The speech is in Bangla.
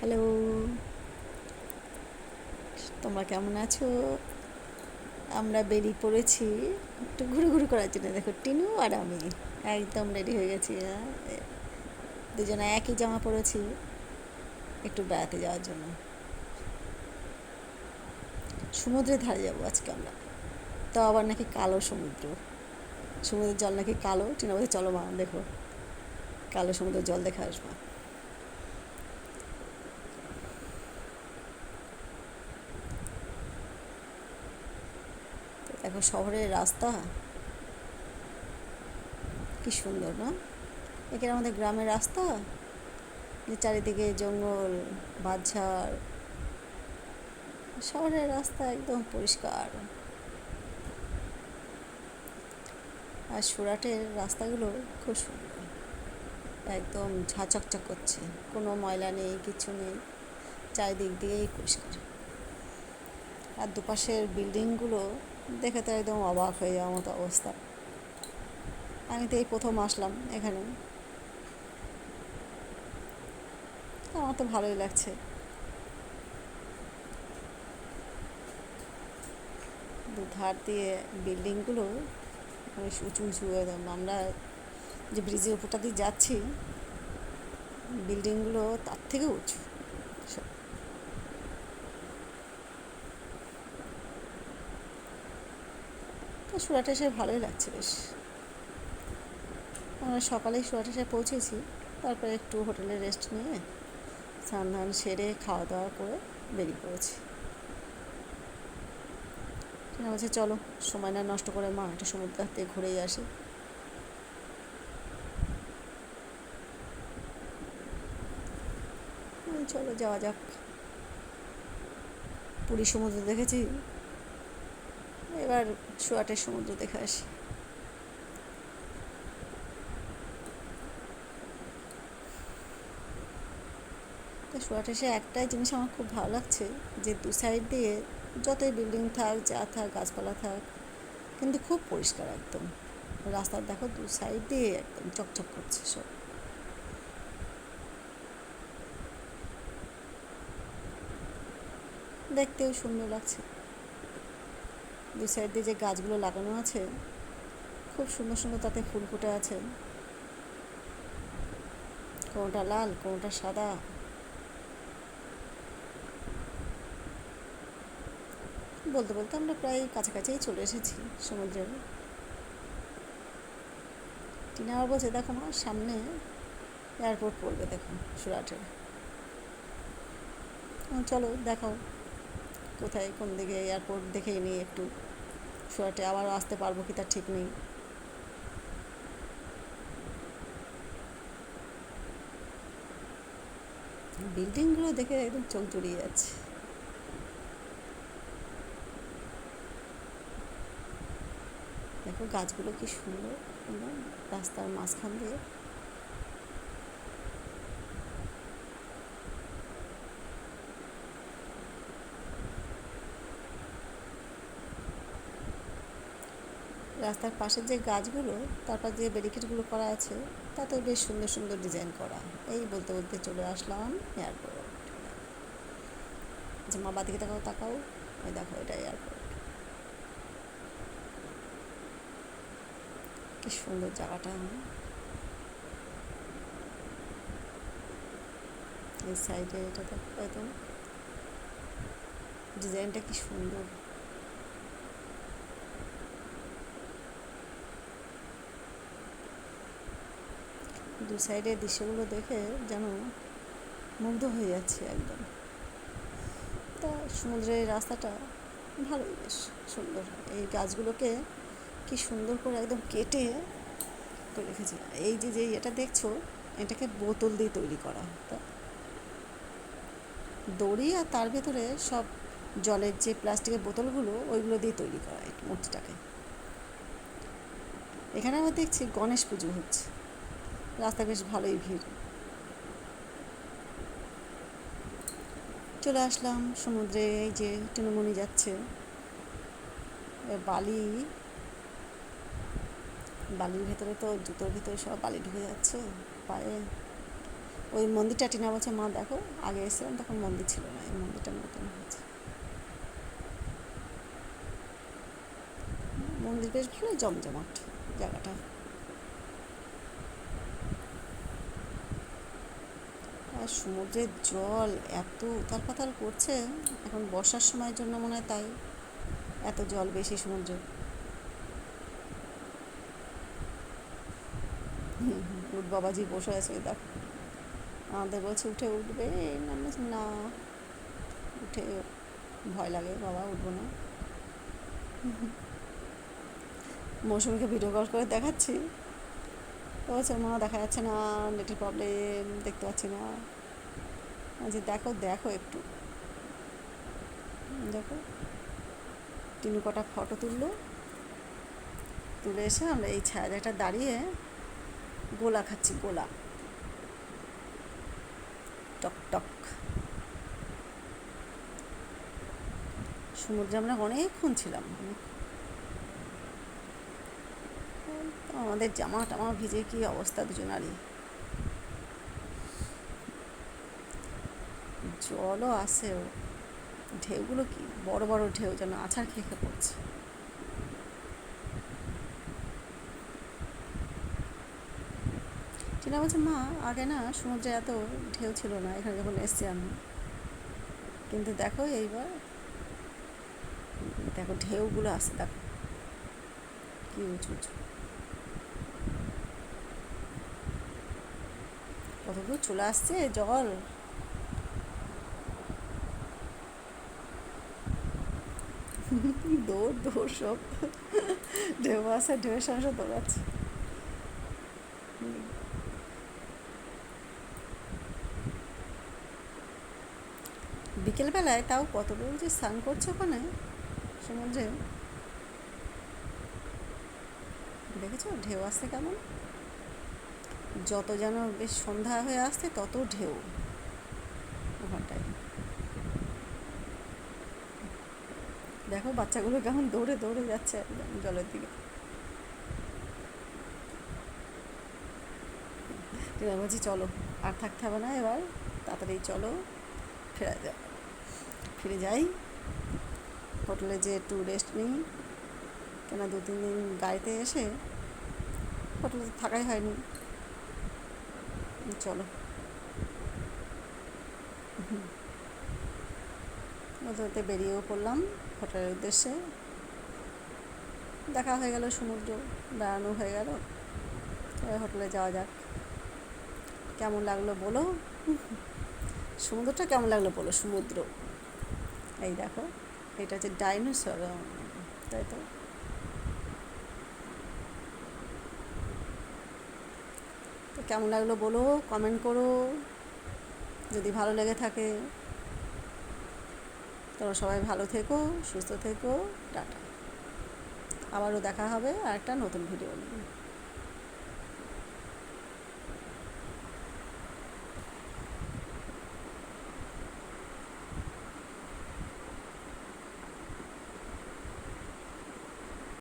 হ্যালো। তোমরা কেমন আছো? আমরা বেরিয়ে পড়েছি। একটু ঘুরে ঘুরে করার জন্য। দেখো, টিনু আর আমি একদম রেডি হয়ে গেছি। দুজনে একই জামা পরেছি। একটু বেড়াতে যাওয়ার জন্য। সমুদ্রের ধারে যাব আজকে আমরা। তো আবার নাকি কালো সমুদ্র। সমুদ্রের জল নাকি কালো। টিনা বলছে, চলো মা, দেখো। কালো সমুদ্রের জল দেখে আসব। দেখো শহরের রাস্তা। কি সুন্দর, না? এখানে আমাদের গ্রামের রাস্তা। চারিদিকে জঙ্গল, বাঁধঝাড়। শহরের রাস্তা একদম পরিষ্কার। আর সুরাটের রাস্তাগুলো খুব সুন্দর। একদম ঝাঁচকচক করছে। কোনো ময়লা নেই, কিছু নেই। চারিদিক দিয়েই পরিষ্কার। আর দুপাশের বিল্ডিংগুলো দেখে তো একদম অবাক হয়ে যাওয়ার মতো অবস্থা। আমি তো এই প্রথম আসলাম এখানে। আমার তো ভালোই লাগছে। দুধার দিয়ে বিল্ডিংগুলো বেশ উঁচু উঁচু একদম। আমরা যে ব্রিজের উপরটা দিয়ে যাচ্ছি, বিল্ডিংগুলো তার থেকে উঁচু সব তো সুরাটে এসে ভালোই লাগছে বেশ। আমরা সকালেই সুরাটে এসে পৌঁছেছি, তারপরে একটু হোটেলে রেস্ট নিয়ে স্নান ধান সেরে খাওয়া দাওয়া করে বেরিয়ে পড়েছি। বলছে চলো, সময় না নষ্ট করে মা একটা সমুদ্র হাতে ঘুরেই আসি। চলো, যাওয়া যাক। পুরী সমুদ্র দেখেছি? এবার সুয়াটের সমুদ্র দেখে আসি। তো সুয়াটে এসে একটাই জিনিস আমার খুব ভালো লাগছে যে দু সাইড দিয়ে যতই বিল্ডিং থাক, যা থাক, গাছপালা থাক, কিন্তু খুব পরিষ্কার একদম। রাস্তার দেখো দু সাইড দিয়ে একদম চকচক করছে সব। দেখতেও সুন্দর লাগছে। দু সাইড দিয়ে যে গাছগুলো লাগানো আছে, খুব সুন্দর সুন্দর তাতে ফুল ফুটে আছে। কোনটা লাল, কোনটা সাদা? বলতে বলতে আমরা প্রায় কাছাকাছিই চলে এসেছি সমুদ্রের। টিনা আবার বলছে, দেখো মা, সামনে এয়ারপোর্ট পড়বে, দেখো, সুরাটের। চলো, দেখাও, কোথায়, কোন দিকে এয়ারপোর্ট দেখেই নিই একটু। সুরাটে আবারও আসতে পারব কি তার ঠিক নেই। বিল্ডিংগুলো দেখে একদম চোখ জুড়িয়ে যাচ্ছে। দেখো গাছগুলো কি সুন্দর রাস্তার মাঝখান দিয়ে। রাস্তার পাশে যে গাছগুলো, তারপর যে ব্যারিকেডগুলো করা আছে তাতেও বেশ সুন্দর সুন্দর ডিজাইন করা। এই বলতে বলতে চলে আসলাম এয়ারপোর্ট যে মা বাদিকে তাকাও তাকাও। ওই দেখো এটা এয়ারপোর্ট কি সুন্দর জায়গাটা। এই সাইডে এটা দেখো একদম ডিজাইনটা কি সুন্দর। দু সাইডের দৃশ্যগুলো দেখে যেন মুগ্ধ হয়ে যাচ্ছে একদম। তা সমুদ্রের রাস্তাটা ভালোই বেশ সুন্দর। এই গাছগুলোকে কি সুন্দর করে একদম কেটে রেখেছে। এই যে যে এটা দেখছ, এটাকে বোতল দিয়ে তৈরি করা। তা দড়ি আর তার ভেতরে সব জলের যে প্লাস্টিকের বোতলগুলো, ওইগুলো দিয়ে তৈরি করা এই মূর্তিটাকে। এখানে আবার দেখছি গণেশ পুজো হচ্ছে। রাস্তায় বেশ ভালোই ভিড়। চলে আসলাম সমুদ্রে, এই যে টুনুমণি যাচ্ছে। বালি, বালির ভেতরে তো জুতোর ভেতরে সব বালি ঢুকে যাচ্ছে, পায়ে। ওই মন্দিরটা টিনা বলছে, মা, দেখো, আগে এসেছিলাম, তখন মন্দির ছিল না, এই মন্দিরটা নতুন হয়েছে মন্দির বেশ ভালো জমজমাট জায়গাটা। আর সমুদ্রের জল এত উতাল পাতাল করছে, এখন বর্ষার সময়ের জন্য মনে হয় তাই এত জল বেশি সমুদ্রে। বাবাজি বসে আছে, দেখ। আমাদের বলছে উঠে উঠবে না না উঠে ভয় লাগে, বাবা উঠবো না। মৌসুমিকে ভিডিও কল করে দেখাচ্ছি। তো বলছে, মা, দেখা যাচ্ছে না, নেটের প্রবলেম দেখতে পাচ্ছি না। বলছি দেখো দেখো একটু। দেখো টিনু কটা ফটো তুললো। তুলে এসে আমরা এই ছায়াটা দাঁড়িয়ে গোলা খাচ্ছি, গোলা। টক টক। সমুদ্রে আমরা অনেকক্ষণ ছিলাম। আমাদের জামা টামা ভিজে কি অবস্থা দুজনারই? জলও আসে ও ঢেউগুলো কি? বড় বড় ঢেউ যেন আছাড় খেয়ে খেয়ে পড়ছে। টিনা বলছে, মা, আগে না সমুদ্রে এত ঢেউ ছিল না, এখানে যখন এসছি আমি। কিন্তু দেখো এইবার, দেখো ঢেউগুলো আসে দেখো। কি উঁচু উঁচু। কত দূর চলে আসছে, জল। দৌড় দৌড় সব। ঢেউ আসে ঢেউয়ের সঙ্গে দৌড়াচ্ছে। বিকেলবেলায় তাও কত লোক যে স্নান করছে ওখানে সমুদ্রে দেখেছ? ঢেউ আসছে কেমন? যত যেন বেশ সন্ধ্যা হয়ে আসছে, তত ঢেউ। দেখো বাচ্চাগুলো কেমন দৌড়ে দৌড়ে যাচ্ছে জলের দিকে। বলছি, চলো, আর থাকতে হবে না এবার, তাড়াতাড়ি চলো, ফেরা যাক ফিরে যাই। হোটেলে যে একটু রেস্ট নিই। কেন দু তিন দিন গাড়িতে এসে হোটেলে থাকাই হয়নি। চলো। বলতে বেরিয়েও পড়লাম হোটেলের উদ্দেশ্যে। দেখা হয়ে গেল, সমুদ্র বেড়ানো হয়ে গেল। হোটেলে যাওয়া যাক। কেমন লাগল বলো? সমুদ্রটা কেমন লাগল বলো? সমুদ্র। এই দেখো, এটা হচ্ছে ডাইনোসর, তাই তো কেমন লাগল বলো? কমেন্ট করো। যদি ভালো লেগে থাকে তোমরা সবাই ভালো থেকো, সুস্থ থেকো, টাটা। আবারও দেখা হবে আর একটা নতুন ভিডিও নিয়ে।